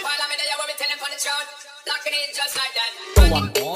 Follow me there, you want me tell them on the truth. Locking it just like that.